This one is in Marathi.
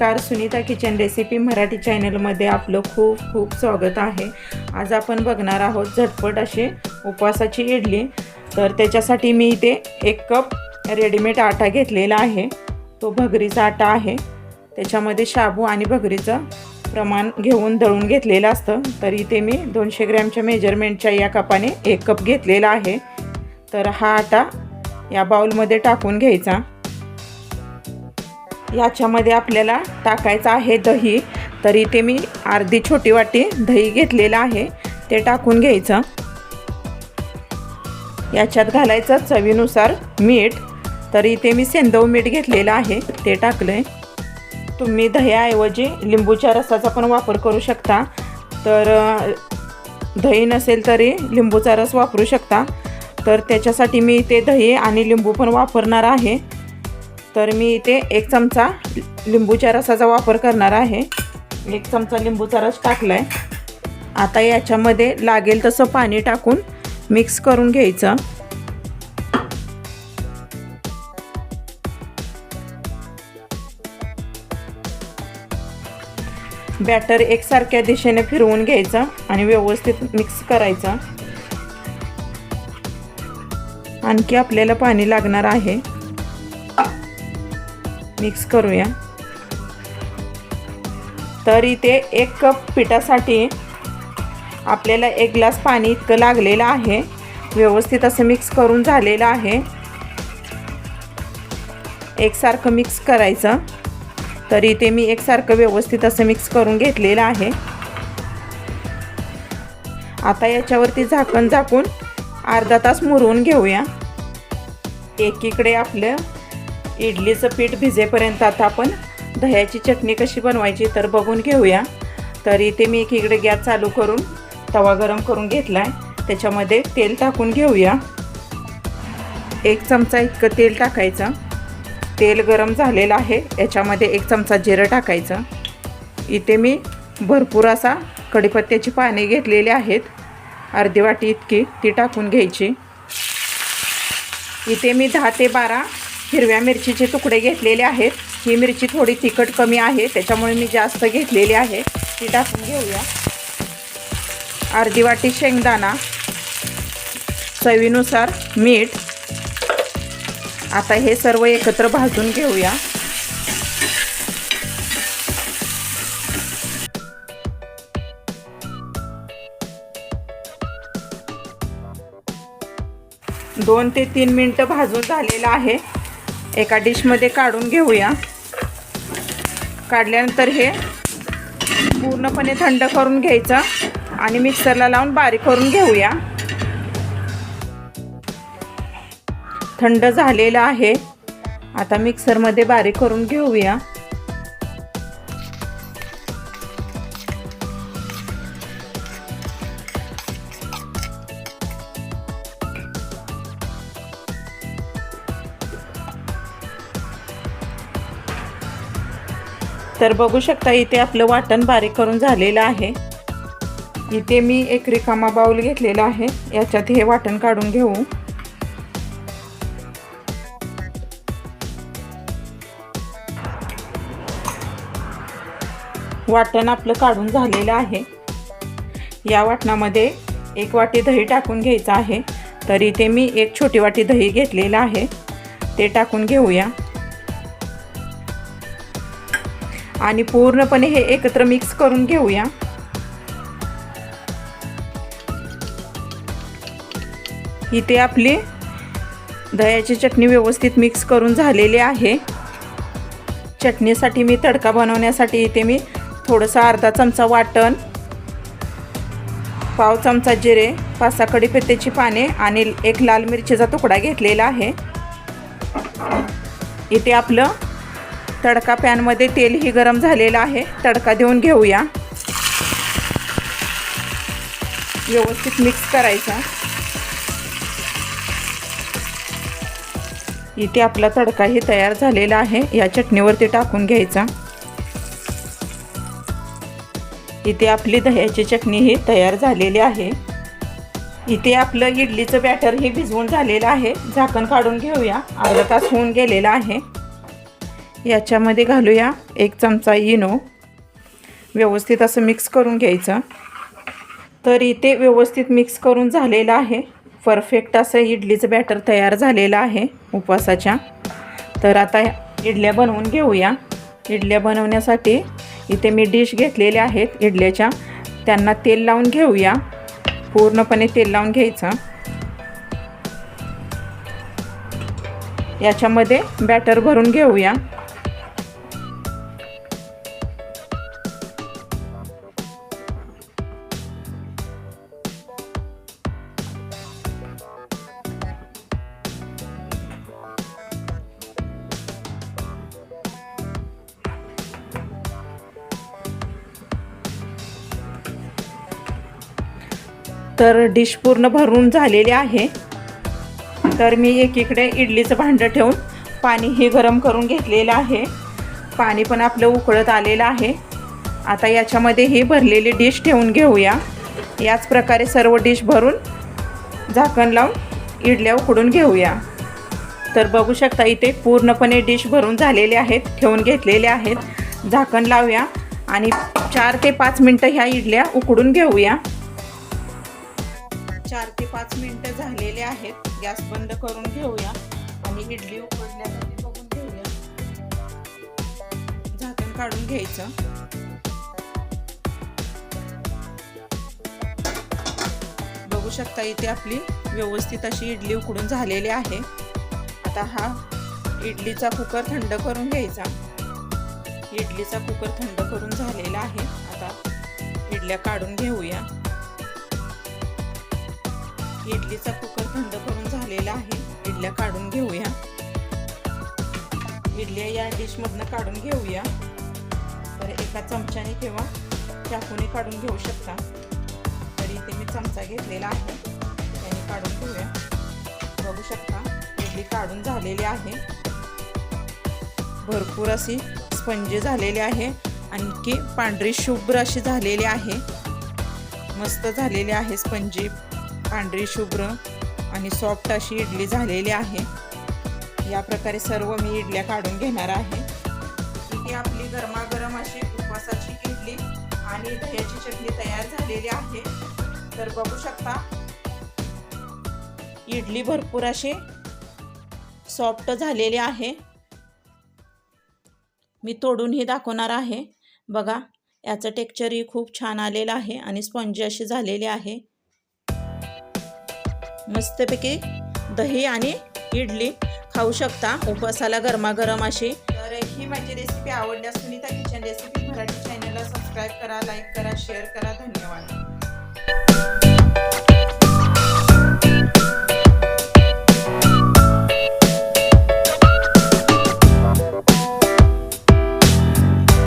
नमस्कार सुनीता किचन रेसिपी मराठी चॅनलमध्ये आपलं खूप खूप स्वागत आहे. आज आपण बघणार आहोत झटपट अशी उपवासाची इडली. तर त्याच्यासाठी मी इथे एक कप रेडीमेड आटा घेतलेला आहे. तो भगरीचा आटा आहे. त्याच्यामध्ये शाबू आणि भगरीचं प्रमाण घेऊन दळून घेतलेलं असतं. तर इथे मी दोनशे ग्रॅमच्या मेजरमेंटच्या या कपाने एक कप घेतलेला आहे. तर हा आटा या बाउलमध्ये टाकून घ्यायचा. याच्यामध्ये आपल्याला टाकायचं आहे दही. तर इथे मी अर्धी छोटी वाटी दही घेतलेलं आहे. ते टाकून घ्यायचं. याच्यात घालायचं चवीनुसार मीठ. तर इथे मी सेंदव मीठ घेतलेलं आहे. ते टाकलं आहे तुम्ही दह्याऐवजी लिंबूच्या रसाचा पण वापर करू शकता. तर दही नसेल तरी लिंबूचा रस वापरू शकता. तर त्याच्यासाठी मी इथे दही आणि लिंबू पण वापरणार आहे. तर मी इथे एक चमचा लिंबूच्या रसाचा वापर करणार आहे. एक चमचा लिंबूचा रस टाकला आहे आता याच्यामध्ये लागेल तसं पाणी टाकून मिक्स करून घ्यायचं. बॅटर एकसारख्या दिशेने फिरवून घ्यायचं आणि व्यवस्थित मिक्स करायचं. आणखी आपल्याला पाणी लागणार आहे. मिक्स करूया. तर इथे एक कप पिठासाठी आपल्याला एक ग्लास पाणी इतकं लागलेलं आहे. व्यवस्थित असं मिक्स करून झालेलं आहे. एकसारखं मिक्स करायचं. तर इथे मी एकसारखं व्यवस्थित असं मिक्स करून घेतलेलं आहे. आता याच्यावरती झाकण झाकून अर्धा तास मुरवून घेऊया. एकीकडे आपलं इडलीचं पीठ भिजेपर्यंत आता आपण दह्याची चटणी कशी बनवायची तर बघून घेऊया. तर इथे मी एकीकडे गॅस चालू करून तवा गरम करून घेतला आहे त्याच्यामध्ये तेल टाकून घेऊया. एक चमचा इतकं तेल टाकायचं. तेल गरम झालेलं आहे. याच्यामध्ये एक चमचा जिरं टाकायचं. इथे मी भरपूर असा कढीपत्त्याची पाने घेतलेली आहेत. अर्धी वाटी इतकी ती टाकून घ्यायची. इथे मी दहा ते बारा हिरव्या मिरचीचे तुकडे घेतलेले आहेत. ही मिरची थोडी तिखट कमी आहे त्याच्यामुळे मी जास्त घेतलेली आहे. ती टाकून घेऊया. अर्धी वाटी शेंगदाणा चवीनुसार मीठ. आता हे सर्व एकत्र भाजून घेऊया. दोन ते तीन मिनटं भाजून झालेलं आहे. एका डिशमध्ये काढून घेऊया. काढल्यानंतर हे पूर्णपणे थंड करून घ्यायचं आणि मिक्सरला लावून बारीक करून घेऊया. थंड झालेलं आहे. आता मिक्सरमध्ये बारीक करून घेऊया. तर बघू शकता इथे आपलं वाटण बारीक करून झालेलं आहे. इथे मी एक रिकामा बाऊल घेतलेला आहे. याच्यात हे वाटण काढून घेऊ. वाटण आपलं काढून झालेलं आहे. या वाटणामध्ये एक वाटी दही टाकून घ्यायचं आहे. तर इथे मी एक छोटी वाटी दही घेतलेलं आहे. ते टाकून घेऊया. आणि पूर्णपणे हे एकत्र मिक्स करून घेऊया. इथे आपली दह्याची चटणी व्यवस्थित मिक्स करून झालेली आहे. चटणीसाठी मी तडका बनवण्यासाठी इथे मी थोडंसं अर्धा चमचा वाटण पाव चमचा जिरे पाच सहा कढीपत्त्याची पाने आणि एक लाल मिरचीचा तुकडा घेतलेला आहे. इथे आपलं तडका पॅनमध्ये तेलही गरम झालेलं आहे. तडका देऊन घेऊया. व्यवस्थित मिक्स करायचा. इथे आपला तडकाही तयार झालेला आहे. या चटणीवरती टाकून घ्यायचा. इथे आपली दह्याची चटणीही तयार झालेली आहे. इथे आपलं इडलीचं बॅटर हे भिजवून झालेलं आहे. झाकण काढून घेऊया. अर्धा तास होऊन गेलेला आहे. याच्यामध्ये घालूया एक चमचा इनो. व्यवस्थित असं मिक्स करून घ्यायचं. तर इथे व्यवस्थित मिक्स करून झालेलं आहे. परफेक्ट असं इडलीचं बॅटर तयार झालेलं आहे उपवासाच्या. तर आता इडल्या बनवून घेऊया. इडल्या बनवण्यासाठी इथे मी डिश घेतलेल्या आहेत इडल्याच्या. त्यांना तेल लावून घेऊया. पूर्णपणे तेल लावून घ्यायचं. याच्यामध्ये बॅटर भरून घेऊया. तर डिश पूर्ण भरून झालेली आहे. तर मी एकीकडे इडलीचं भांडं ठेवून पाणी हे गरम करून घेतलेलं आहे. पाणी पण आपलं उकळत आलेलं आहे. आता याच्यामध्ये ही भरलेली डिश ठेवून घेऊया. याच प्रकारे सर्व डिश भरून झाकण लावून इडल्या उकडून घेऊया. तर बघू शकता इथे पूर्णपणे डिश भरून झालेले आहेत ठेवून घेतलेले आहेत. झाकण लावूया आणि चार ते पाच मिनटं ह्या इडल्या उकडून घेऊया. चार ते पाच मिनटं झालेले आहेत. गॅस बंद करून घेऊया आणि इडली उकडण्यासाठी बघून घेऊया. झाकण काढून घ्यायचं. बघू शकता इथे आपली व्यवस्थित अशी इडली उकडून झालेली आहे. आता हा इडलीचा कुकर थंड करून घ्यायचा. इडलीचा कुकर थंड करून झालेला आहे. आता इडल्या काढून घेऊया. इडलीचा कुकर थंड करून झालेला आहे. इडल्या काढून घेऊया. इडल्या या डिशमधनं काढून घेऊया. तर एका चमच्याने किंवा चाकूने काढून घेऊ शकता. तरी इथे मी चमचा घेतलेला आहे. त्याने काढून घेऊया. बघू शकता इडली काढून झालेली आहे. भरपूर अशी स्पंजी झालेली आहे. आणखी पांढरी शुभ्र अशी झालेली आहे. मस्त झालेली आहे स्पंजी. पांढरी शुभ्र आणि सॉफ्ट अशी इडली झालेली आहे. या प्रकारे सर्व मी इडल्या काढून घेणार आहे. इथे आपली गरमागरम अशी उपवासाची इडली आणि दह्याची चटणी तयार झालेली आहे. तर बघू शकता इडली भरपूर अशी सॉफ्ट झालेली आहे. मी तोडूनही दाखवणार आहे. बघा याचं टेक्चरही खूप छान आलेलं आहे आणि स्पंजी अशी झालेली आहे. मस्तपैकी दही आणि इडली खाऊ शकता. उपवासाला गरमागरम अशी. तर ही माझी रेसिपी आवडल्यास सुनीता किचन रेसिपी मराठी चॅनलला सबस्क्राईब करा लाईक करा शेअर करा. धन्यवाद.